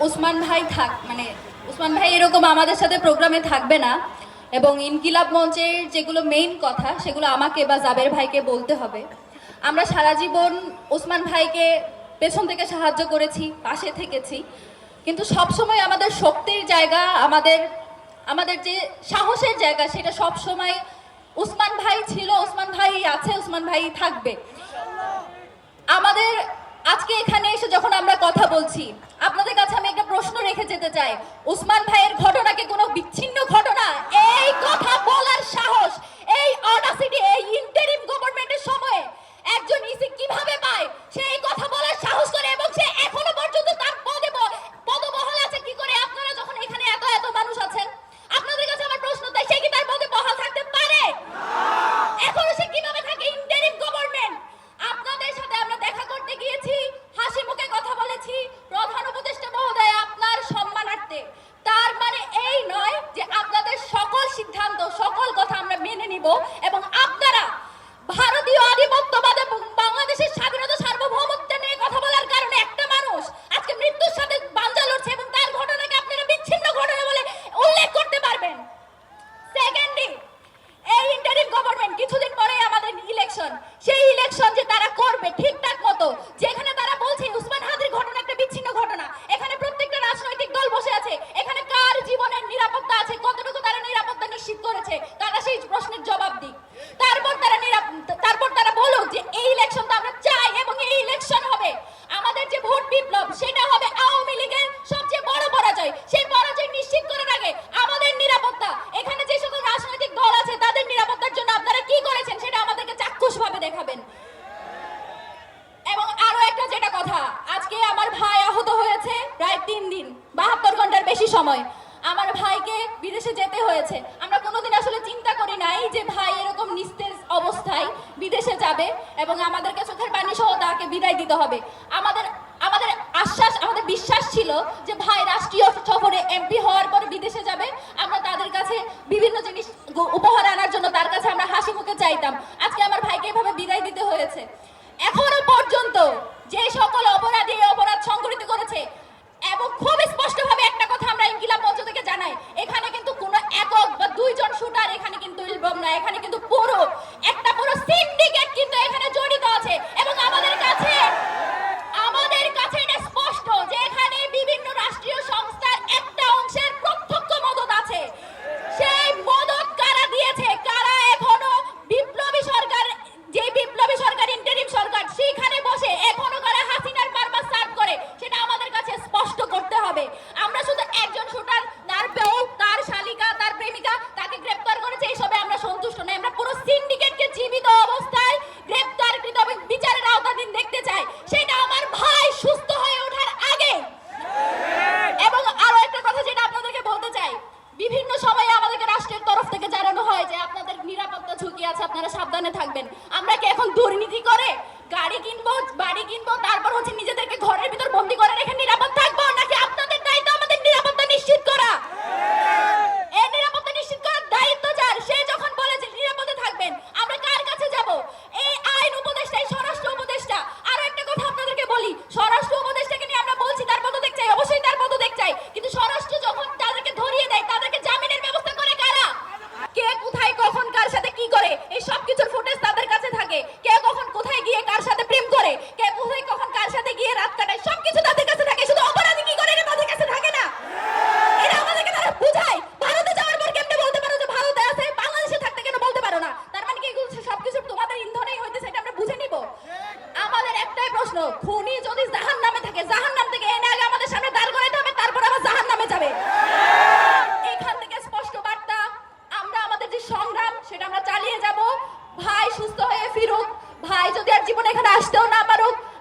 ওসমান ভাই থাক মানে ওসমান ভাই এরকম আমাদের সাথে প্রোগ্রামে থাকবে না। এবং ইনকিলাব মঞ্চের যেগুলো মেইন কথা, সেগুলো আমাকে বা জাবের ভাইকে বলতে হবে। আমরা সারা জীবন ওসমান ভাইকে পেছন থেকে সাহায্য করেছি, পাশে থেকেছি। কিন্তু সবসময় আমাদের শক্তির জায়গা, আমাদের আমাদের যে সাহসের জায়গা, সেটা সবসময় উসমান ভাই ছিল, উসমান ভাই আছে, উসমান ভাই থাকবে। আমাদের, আজকে এখানে এসে যখন আমরা কথা বলছি, আপনাদের কাছে প্রশ্ন রেখে যেতে চাই। উসমান ভাইয়ের ঘটনাকে কোনো বিচ্ছিন্ন ঘটনা? এই কথা বলার সাহস, এই করব এবং আপনারা ভারতীয় আধিপত্যবাদে বাংলাদেশের স্বাধীনতা সার্বভৌমত্ব নিয়ে কথা বলার কারণে একটা মানুষ আজকে মৃত্যুর সাথে বাঞ্জা লড়ছে এবং তার ঘটনাকে আপনারা বিচ্ছিন্ন ঘটনা বলে উল্লেখ করতে পারবেন। সেকেন্ডলি এই ইন্টারিম গভর্নমেন্ট কিছুদিন পরেই আমাদের ইলেকশন সেই ইলেকশন যে তারা করবে ঠিকঠাক মতো, যেখানে তারা বলছে উসমান হাদির ঘটনা একটা বিচ্ছিন্ন ঘটনা। এখানে প্রত্যেকটা রাজনৈতিক দল বসে আছে। এখানে কার জীবনের নিরাপত্তা আছে? কতটুকু তারা নিরাপত্তা নিশ্চিত করেছে? ভাইকে বিদেশে যেতে হয়েছে। আমরা কোনোদিন আসলে চিন্তা করি নাই যে ভাই এরকম নিস্তেজ অবস্থায় বিদেশে যাবে এবং আমাদেরকে চোখের পানি সহ তাকে বিদায় দিতে হবে। আমাদের আমাদের আশ্বাস, আমাদের বিশ্বাস ছিল যে ভাই রাষ্ট্রীয় সফরে এমপি হওয়ার পর বিদেশে যাবে। আমরা তাদের কাছে বিভিন্ন জিনিস উপহার আনার জন্য তার কাছে আমরা হাসি মুখে চাইতাম। আজকে আমার ভাইকে এভাবে বিদায় দিতে হয়েছে। এখনও পর্যন্ত যে সকল camarón